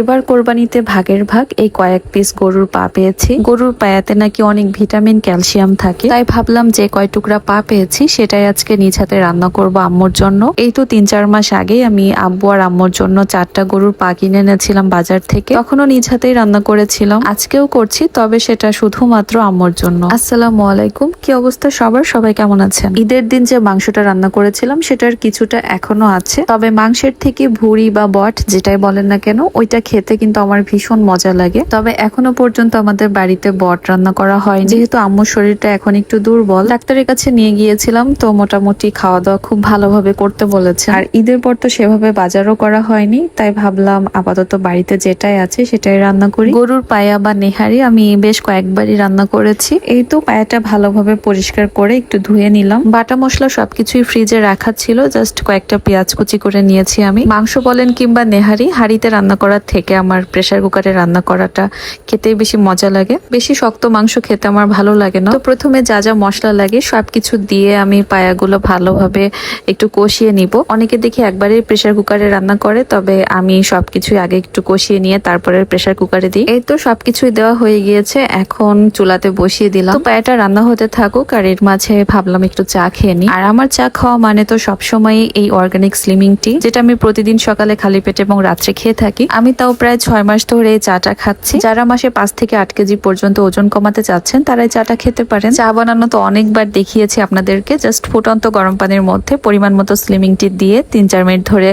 এবার কোরবানিতে ভাগের ভাগ, এই কয়েক পিস গরুর পা পেয়েছি। গরুর পায়াতে নাকি অনেক ভিটামিন, ক্যালসিয়াম থাকে। তাই ভাবলাম যে কয় টুকরা পা পেয়েছি, সেটাই আজকে নিজ হাতে রান্না করব আম্মুর জন্য। এই তো তিন চার মাস আগে আমি আব্বু আর আম্মুর জন্য চারটা গরুর পা কিনে এনেছিলাম বাজার থেকে। তখনও নিজ হাতেই রান্না করেছিলাম। আজকেও করছি, তবে সেটা শুধুমাত্র আম্মুর জন্য। আসসালামু আলাইকুম, কি অবস্থা সবার? সবাই কেমন আছেন? ঈদের দিন যে মাংসটা রান্না করেছিলাম, সেটার কিছুটা এখনও আছে। তবে মাংসের থেকে ভুড়ি বা বট, যেটাই বলেন না কেন, ওইটা খেতে কিন্তু আমার ভীষণ মজা লাগে। তবে এখনও পর্যন্ত আমাদের বাড়িতে বট রান্না করা হয় যেহেতু আম্মুর শরীরটা এখন একটু দুর্বল, ডাক্তারের কাছে নিয়ে গিয়েছিলাম, তো মোটামুটি খাওয়া দাওয়া খুব ভালোভাবে করতে বলেছে। আর ঈদের পর তো সেভাবে বাজারও করা হয়নি, তাই ভাবলাম আপাতত বাড়িতে যেটাই আছে সেটাই রান্না করি। গরুর পায়া বা নেহারি আমি বেশ কয়েকবারই রান্না করেছি। এই তো পায়াটা ভালোভাবে পরিষ্কার করে একটু ধুয়ে নিলাম। বাটা মশলা সবকিছুই ফ্রিজে রাখা ছিল, জাস্ট কয়েকটা পেঁয়াজ কুচি করে নিয়েছি আমি। মাংস বলেন কিংবা নেহারি, হাঁড়িতে রান্না করার থেকে আমার প্রেসার কুকারে রান্না করাটা খেতেই বেশি মজা লাগে। বেশি শক্ত মাংস খেতে আমার ভালো লাগে না। তো প্রথমে যা যা মশলা লাগে সবকিছু দিয়ে আমি পায়াগুলো ভালোভাবে একটু কষিয়ে নিব। অনেকে দেখি একবারে প্রেসার কুকারে রান্না করে, তবে আমি সবকিছুই আগে একটু কষিয়ে নিয়ে তারপরে প্রেসার কুকারে দিই। এই তো সব কিছুই দেওয়া হয়ে গিয়েছে, এখন চুলাতে বসিয়ে দিলাম। পায়াটা রান্না হতে থাকুক, আর এর মাঝে ভাবলাম একটু চা খেয়ে নিই। আর আমার চা খাওয়া মানে তো সবসময় এই অর্গানিক স্লিমিং টি যেটা আমি প্রতিদিন সকালে খালি পেটে এবং রাত্রে খেয়ে থাকি। আমি তাও প্রায় ছয় মাস ধরে এই চাটা খাচ্ছি। যারা মাসে পাঁচ থেকে আট কেজি পর্যন্ত ওজন কমাতে চাচ্ছেন তারা এই চাটা খেতে পারেন। চা বানানো তো অনেকবার দেখিয়েছি আপনাদেরকে। জাস্ট ফুটন্ত গরম পানির মধ্যে পরিমাণ মতো স্লিমিং টি দিয়ে তিন চার মিনিট ধরে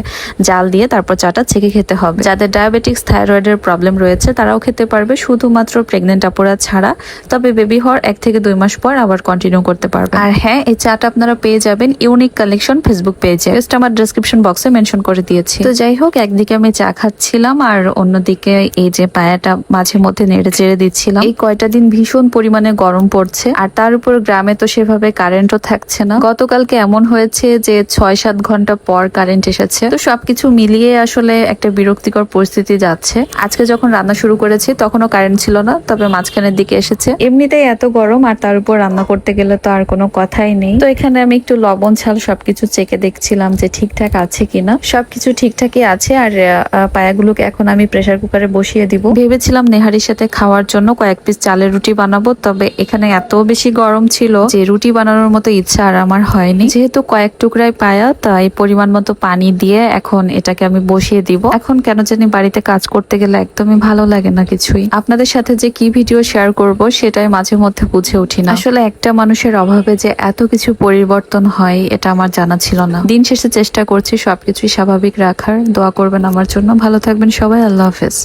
জাল দিয়ে তারপর চাটা ছেঁকে খেতে হবে। যাদের ডায়াবেটিক্স থাইরয়েডের প্রবলেম রয়েছে, তারাও খেতে পারবে। শুধুমাত্র প্রেগনেন্ট আপুরা ছাড়া। তবে বেবি হওয়ার এক থেকে দুই মাস পর আবার কন্টিনিউ করতে পারবে। আর হ্যাঁ এই চাটা আপনারা পেয়ে যাবেন ইউনিক কালেকশন ফেসবুক পেজে জাস্ট আমার ডিসক্রিপশন বক্সে মেনশন করে দিয়েছি। তো যাই হোক, একদিকে আমি চা খাচ্ছিলাম আর অন্যদিকে এই যে পায়াটা মাঝে মধ্যে নেড়ে চেড়ে দিচ্ছিলাম। এই কয়টা দিন ভীষণ পরিমাণে গরম পড়ছে, আর তার উপর গ্রামে তো সেভাবে কারেন্টও থাকছে না। গতকালকে এমন হয়েছে যে ছয় সাত ঘণ্টা পর কারেন্ট এসেছে। তো সবকিছু মিলিয়ে আসলে একটা বিরক্তিকর পরিস্থিতি যাচ্ছে। আজকে যখন রান্না শুরু করেছি, তখনও কারেন্ট ছিল না, তবে মাঝখানের দিকে এসেছে। এমনিতেই এত গরম, আর তার উপর রান্না করতে গেলে তো আর কোনো কথাই নেই। তো এখানে আমি একটু লবণ ছাল সবকিছু চেকে দেখছিলাম যে ঠিকঠাক আছে কিনা। সবকিছু ঠিকঠাকই আছে, আর পায়াগুলোকে এখন আমি প্রেসার কুকারে বসিয়ে দিব। ভেবেছিলাম নেহারির সাথে খাওয়ার জন্য কয়েক পিস চালের রুটি বানাবো, তবে এখানে এত বেশি গরম ছিল যে রুটি বানানোর মতো ইচ্ছা আর আমার হয়নি। যেহেতু কয়েক টুকরাই পায়া, তাই পরিমাণ মতো পানি দিয়ে এখন এটাকে আমি বসিয়ে দিব। এখন কেন জানি বাড়িতে কাজ করতে গেলে একদমই ভালো লাগে না কিছুই। আপনাদের সাথে যে কি ভিডিও শেয়ার করব, সেটাই মাঝে মধ্যে বুঝে উঠি না। আসলে একটা মানুষের অভাবে যে এত কিছু পরিবর্তন হয়, এটা আমার জানা ছিল না। দিন শেষে চেষ্টা করছি সবকিছুই স্বাভাবিক রাখার। দোয়া করবেন আমার জন্য। ভালো থাকবেন সবাই আল্লাহ হাফেজ।